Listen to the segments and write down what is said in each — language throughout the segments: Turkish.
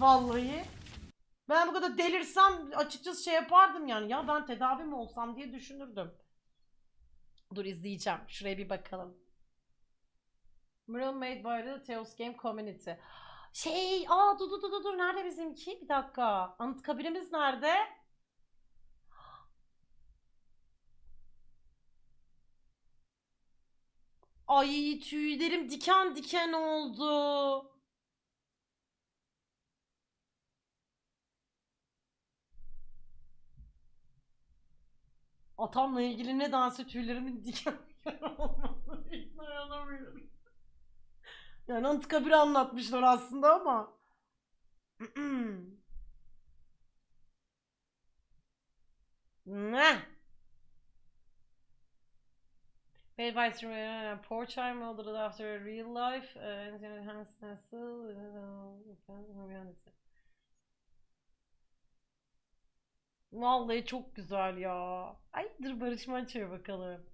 vallahi. Ben bu kadar delirsem açıkçası şey yapardım yani. Ya ben tedavi mi olsam diye düşünürdüm. Dur izleyeceğim. Şuraya bir bakalım. Mural made by the Theos Game Community. Şey, aa dur dur dur dur nerede bizimki? Bir dakika. Anıtkabirimiz nerede? Ay tüylerim diken diken oldu. Atamla ilgili nedense tüylerimin diken diken olmasına dayanamıyorum. Yani antikabir anlatmışlar aslında ama. Ne? Made by uh, Porchai modeled after real life uh, and Vallahi çok güzel ya. Ay dur Barış Manço'ya bakalım.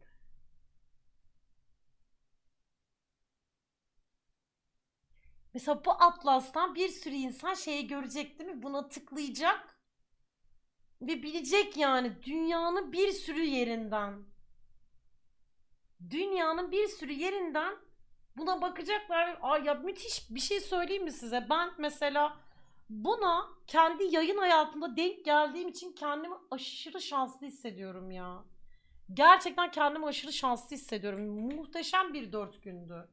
Mesela bu atlastan bir sürü insan şeyi görecek değil mi? Buna tıklayacak. Ve bilecek yani dünyanın bir sürü yerinden. Dünyanın bir sürü yerinden buna bakacaklar. Aa ya müthiş bir şey söyleyeyim mi size? Ben mesela buna kendi yayın hayatımda denk geldiğim için kendimi aşırı şanslı hissediyorum ya. Gerçekten kendimi aşırı şanslı hissediyorum. Muhteşem bir dört gündü.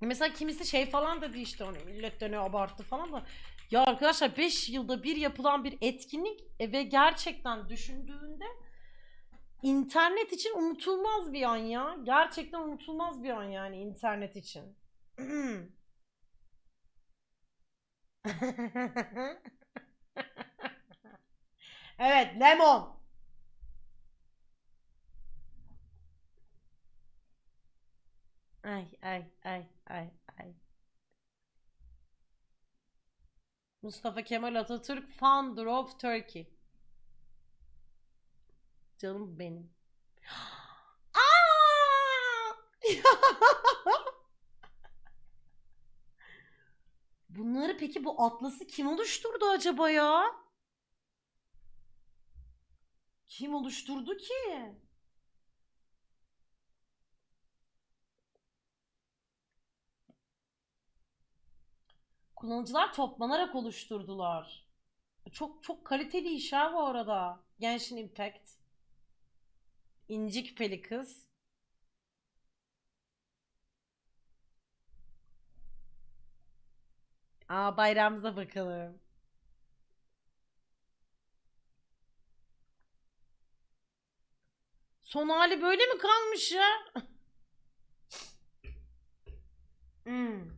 Mesela kimisi şey falan dedi işte hani millet de ne abarttı falan da. Ya arkadaşlar 5 yılda bir yapılan bir etkinlik ve gerçekten düşündüğünde internet için unutulmaz bir an ya. Gerçekten unutulmaz bir an yani internet için. evet lemon. Ay ay ay ay ay. Mustafa Kemal Atatürk founder of Turkey. Canım benim. Aa! Bunları peki bu atlası kim oluşturdu acaba ya? Kim oluşturdu ki? Kullanıcılar toplanarak oluşturdular. Çok çok kaliteli iş ha bu arada. Genshin Impact. İnci küpeli kız. Aa bayrağımıza bakalım. Son hali böyle mi kalmış ya? Hmm.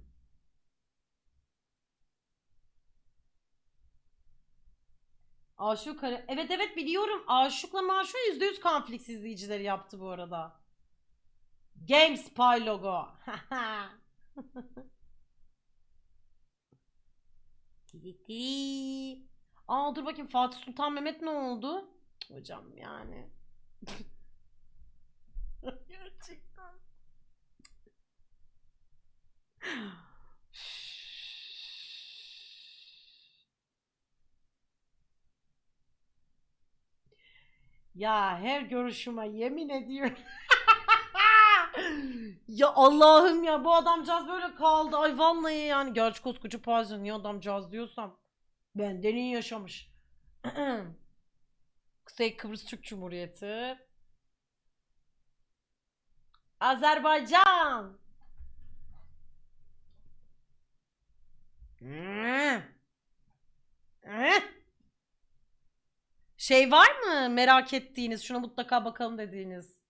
Aşık Kare- Evet evet biliyorum. Aşıkla Maşuk %100 Kanflix izleyicileri yaptı bu arada. GameSpy logo. Tiri. Aa dur bakayım Fatih Sultan Mehmet ne oldu? Hocam yani. Gerçekten. Ya her görüşüme yemin ediyorum. ya Allah'ım ya bu adamcağız böyle kaldı. Ay vallahi yani gerçi koskoca Paris'e niye adamcağız diyorsam benden iyi yaşamış. Kuzey Kıbrıs Türk Cumhuriyeti. Azerbaycan. Şey var mı merak ettiğiniz, şuna mutlaka bakalım dediğiniz?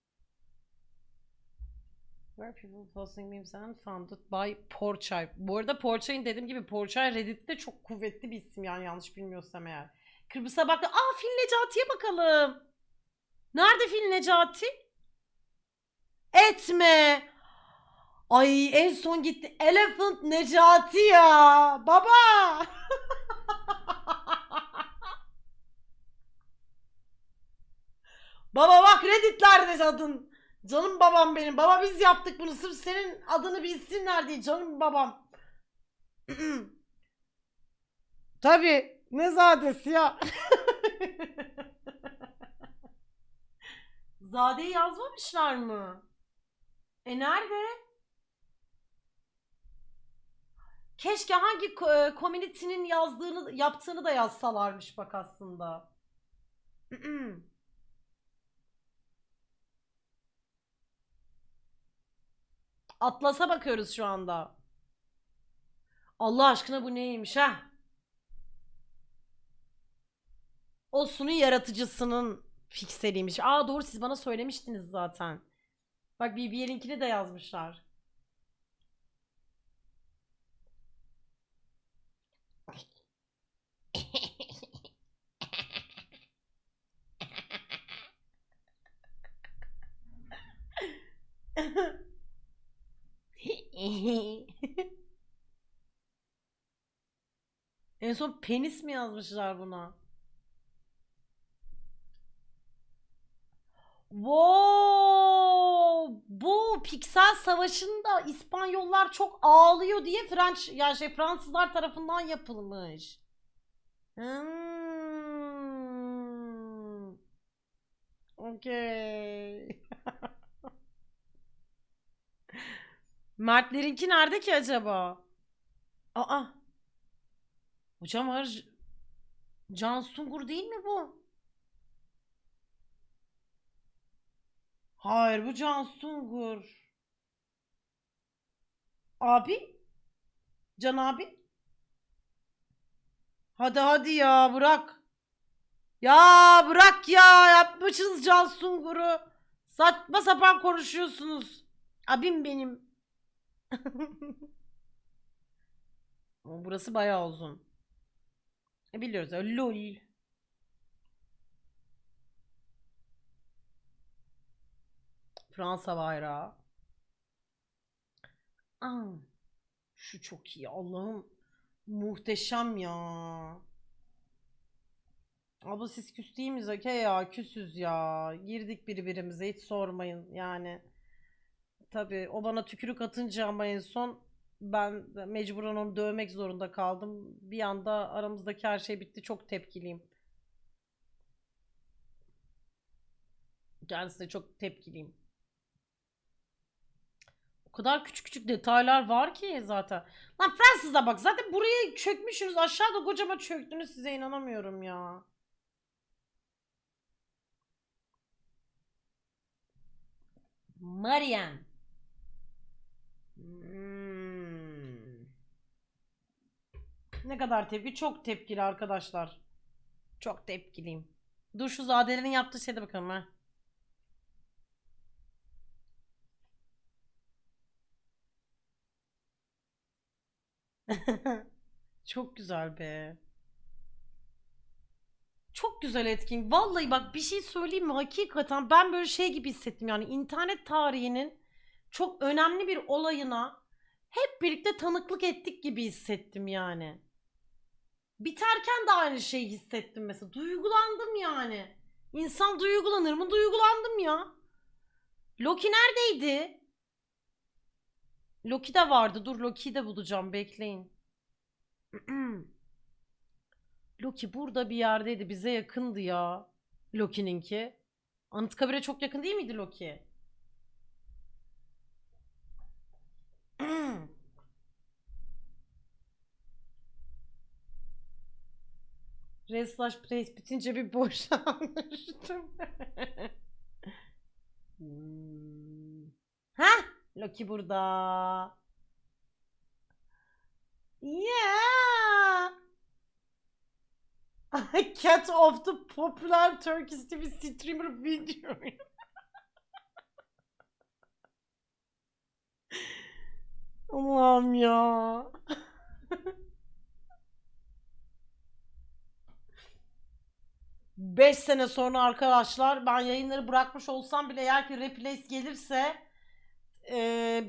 Where people posting memes and founded by Porchay. Bu arada Porchay'ın dediğim gibi Porchay Reddit'te çok kuvvetli bir isim yani yanlış bilmiyorsam eğer. Kıbrıs'a baktı. Aa Fil Necati'ye bakalım. Nerede Fil Necati? Etme. Ay en son gitti. Elephant Necati ya. Baba. Baba bak Reddit'lerde adın. Canım babam benim. Baba biz yaptık bunu. Sırf senin adını bilsinler diye. Canım babam. Tabi. Ne zadesi ya? Zade'yi yazmamışlar mı? E nerede? Keşke hangi ko- e, community'nin yazdığını yaptığını da yazsalarmış bak aslında. Atlas'a bakıyoruz şu anda. Allah aşkına bu neymiş ha? O sunu yaratıcısının pikseliymiş. Aa doğru siz bana söylemiştiniz zaten. Bak BBL'inkini de yazmışlar. en son penis mi yazmışlar buna? Wow! Bu Piksel Savaşı'nda İspanyollar çok ağlıyor diye French ya şey Fransızlar tarafından yapılmış. Hmm. Okey. Mertlerinki nerede ki acaba? Aa. Hocam hayır. Can Sungur değil mi bu? Hayır bu Can Sungur. Abi? Can abi? Hadi hadi ya bırak. Ya bırak ya yapmışız Can Sungur'u. Saçma sapan konuşuyorsunuz. Abim benim. Ama burası bayağı uzun. E biliyoruz ya lol. Fransa bayrağı. Aa, şu çok iyi. Allah'ım muhteşem ya. Abla siz küs değil miyiz? Okey ya küsüz ya. Girdik birbirimize hiç sormayın yani. Tabii o bana tükürük atınca ama en son ben mecburen onu dövmek zorunda kaldım. Bir anda aramızdaki her şey bitti. Çok tepkiliyim. Kendisine çok tepkiliyim. O kadar küçük küçük detaylar var ki zaten. Lan Fransız'a bak zaten buraya çökmüşsünüz. Aşağıda kocaman çöktünüz size inanamıyorum ya. Marian. Ne kadar tepki? Çok tepkili arkadaşlar. Çok tepkiliyim. Dur şu Zadelerin yaptığı şeyde bakalım ha. Çok güzel be. Çok güzel etkin. Vallahi bak bir şey söyleyeyim mi? Hakikaten ben böyle şey gibi hissettim yani internet tarihinin çok önemli bir olayına hep birlikte tanıklık ettik gibi hissettim yani. Biterken de aynı şeyi hissettim mesela. Duygulandım yani. İnsan duygulanır mı? Duygulandım ya. Loki neredeydi? Loki de vardı. Dur Loki'yi de bulacağım. Bekleyin. Loki burada bir yerdeydi. Bize yakındı ya. Loki'ninki. Anıtkabir'e çok yakın değil miydi Loki? Red slash place bitince bir boşanmıştım. Hmm. Hah! Loki burada. Yeah! Cat of the popular Turkish TV streamer video. Allah'ım ya. Beş sene sonra arkadaşlar ben yayınları bırakmış olsam bile eğer ki Replace gelirse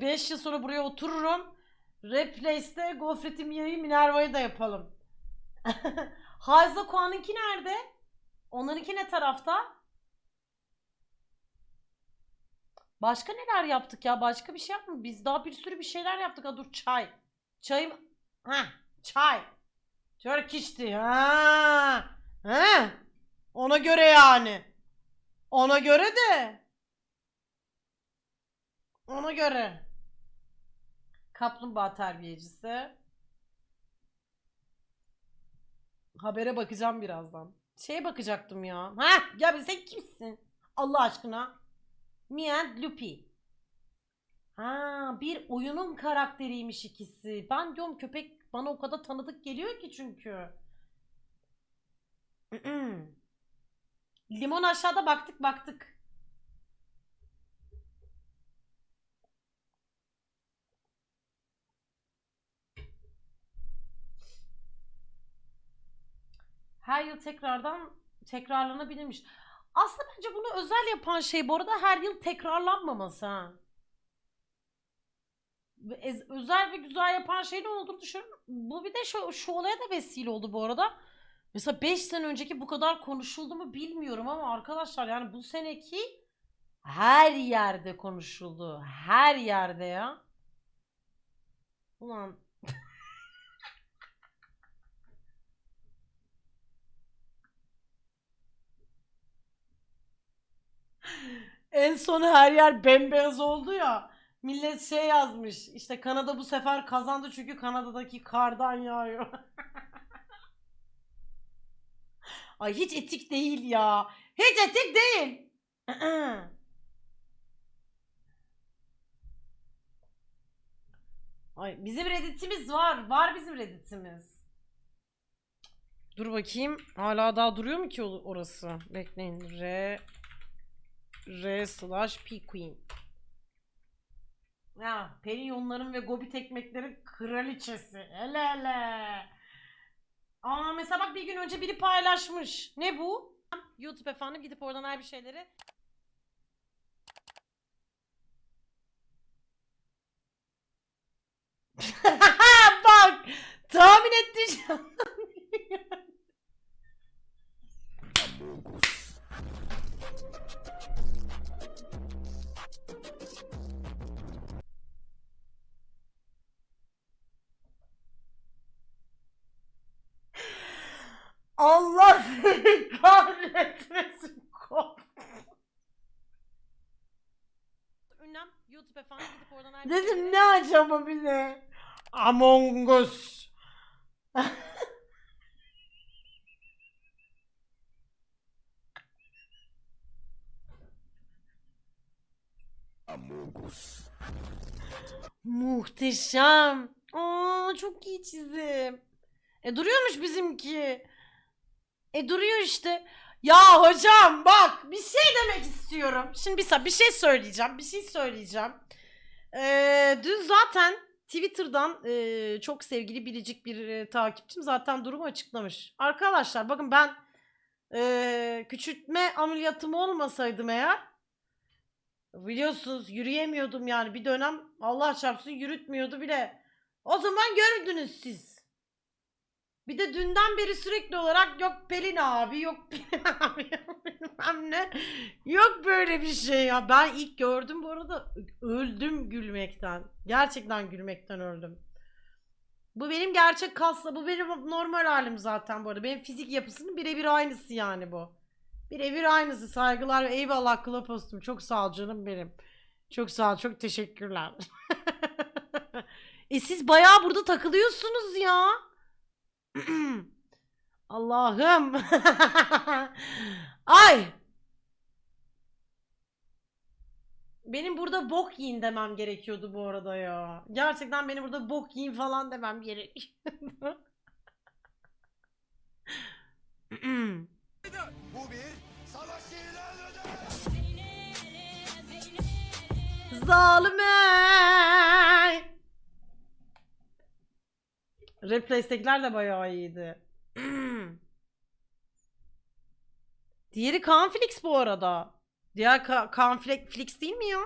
5 yıl sonra buraya otururum. Replace'de Gofret'i Mia'yı Minerva'yı da yapalım. Hayza Kuan'ınki nerede? Onlarınki ne tarafta? Başka neler yaptık ya? Başka bir şey yapmadık. Biz daha bir sürü bir şeyler yaptık. Ha dur çay. Çayım... Ha çay. Turkish'ti. Ha. Ona göre yani. Ona göre de. Ona göre. Kaplumbağa terbiyecisi. Habere bakacağım birazdan. Şeye bakacaktım ya. Ha, ya sen kimsin? Allah aşkına. And Lupi. Ha, bir oyunun karakteriymiş ikisi. Ben diyorum köpek bana o kadar tanıdık geliyor ki çünkü. Limon aşağıda baktık baktık. Her yıl tekrardan tekrarlanabilirmiş. Aslında bence bunu özel yapan şey bu arada her yıl tekrarlanmaması ha. Özel ve güzel yapan şey ne olduğunu düşünüyorum. Bu bir de şu, şu olaya da vesile oldu bu arada. Mesela 5 sene önceki bu kadar konuşuldu mu bilmiyorum ama arkadaşlar yani bu seneki her yerde konuşuldu. Her yerde ya. Ulan En son her yer bembeyaz oldu ya. Millet şey yazmış. İşte Kanada bu sefer kazandı çünkü Kanada'daki kardan yağıyor. Ay hiç etik değil ya. Hiç etik değil. Ay bizim Reddit'imiz var. Var bizim Reddit'imiz. Dur bakayım. Hala daha duruyor mu ki orası? Bekleyin. R R slash P Queen. Ya Periyonların ve Gobit ekmeklerin kraliçesi. Hele hele. Aa mesela bak bir gün önce biri paylaşmış. Ne bu? YouTube efendim gidip oradan her bir şeyleri Bak tahmin ettim. Ünlem YouTube efendim gidip oradan her Dedim ne acaba bize? Among Us. Muhteşem. Aa çok iyi çizim. E duruyormuş bizimki. E duruyor işte. Ya hocam bak bir şey demek istiyorum. Şimdi bir, bir şey söyleyeceğim. Bir şey söyleyeceğim. Ee, dün zaten Twitter'dan e, çok sevgili biricik bir e, takipçim zaten durumu açıklamış. Arkadaşlar bakın ben e, küçültme ameliyatım olmasaydım eğer biliyorsunuz yürüyemiyordum yani bir dönem Allah çarpsın yürütmüyordu bile. O zaman gördünüz siz. Bir de dünden beri sürekli olarak yok Pelin abi yok Pelin abi bilmem ne. Yok böyle bir şey ya. Ben ilk gördüm bu arada öldüm gülmekten. Gerçekten gülmekten öldüm. Bu benim gerçek kasla bu benim normal halim zaten bu arada. Benim fizik yapısının birebir aynısı yani bu. Birebir aynısı. Saygılar ve eyvallah Klapost'um. Çok sağ ol canım benim. Çok sağ ol. Çok teşekkürler. e siz bayağı burada takılıyorsunuz ya. Allah'ım. Ay. Benim burada bok yiyin demem gerekiyordu bu arada ya. Gerçekten beni burada bok yiyin falan demem gerekiyordu. Bu bir savaş. Zalime. Replace'tekiler de bayağı iyiydi. Diğeri Canflix bu arada. Diğer Ka Canflix değil mi ya?